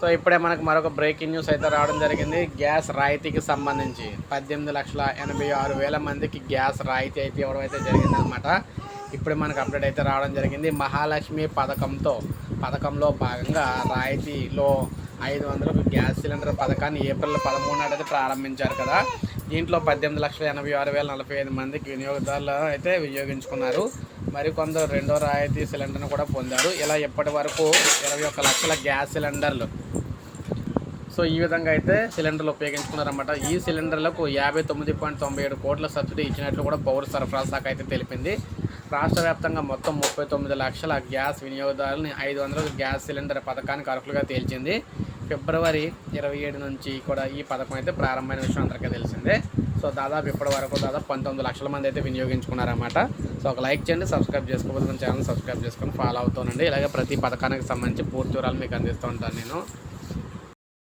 So ఇప్పుడే మనకు మరొక బ్రేకింగ్ న్యూస్ అయితే రావడం జరిగింది. గ్యాస్ రాయితీకి సంబంధించి పద్దెనిమిది లక్షల ఎనభై ఆరు వేల మందికి గ్యాస్ రాయితీ అయితే ఇవ్వడం అయితే జరిగిందనమాట ఇప్పుడే మనకు అప్డేట్ అయితే రావడం జరిగింది. మహాలక్ష్మి పథకంతో పథకంలో భాగంగా రాయితీలో ఐదు వందలకు గ్యాస్ సిలిండర్ పథకాన్ని ఏప్రిల్ పదమూడు నాడు అయితే ప్రారంభించారు కదా. దీంట్లో పద్దెనిమిది లక్షల ఎనభై ఆరు వేల నలభై ఐదు మందికి వినియోగదారులు అయితే వినియోగించుకున్నారు. మరికొందరు రెండో రాయితీ సిలిండర్ను కూడా పొందారు. ఇలా ఇప్పటి వరకు ఇరవై ఒక్క లక్షల గ్యాస్ సిలిండర్లు. సో ఈ విధంగా అయితే సిలిండర్లు ఉపయోగించుకున్నారన్నమాట. ఈ సిలిండర్లకు యాభై తొమ్మిది పాయింట్ తొంభై ఏడు కోట్ల సబ్సిడీ ఇచ్చినట్లు కూడా పౌర సరఫరా శాఖ అయితే తెలిపింది. రాష్ట్ర వ్యాప్తంగా మొత్తం ముప్పై తొమ్మిది లక్షల గ్యాస్ వినియోగదారులని ఐదు వందల గ్యాస్ సిలిండర్ పథకానికి అర్హులుగా తేల్చింది. ఫిబ్రవరి ఇరవై ఏడు నుంచి కూడా ఈ పథకం అయితే ప్రారంభమైన విషయం అందరికీ తెలిసిందే. సో దాదాపు ఇప్పటి వరకు దాదాపు పంతొమ్మిది లక్షల మంది అయితే వినియోగించుకున్నారన్నమాట. సో ఒక లైక్ చేయండి సబ్స్క్రైబ్ చేసుకోకపోతే మన ఛానల్ సబ్స్క్రైబ్ చేసుకొని ఫాలో అవుతానండి ఇలాగే ప్రతి పథకానికి సంబంధించి పూర్తి వివరాలు మీకు అందిస్తూ ఉంటాను నేను.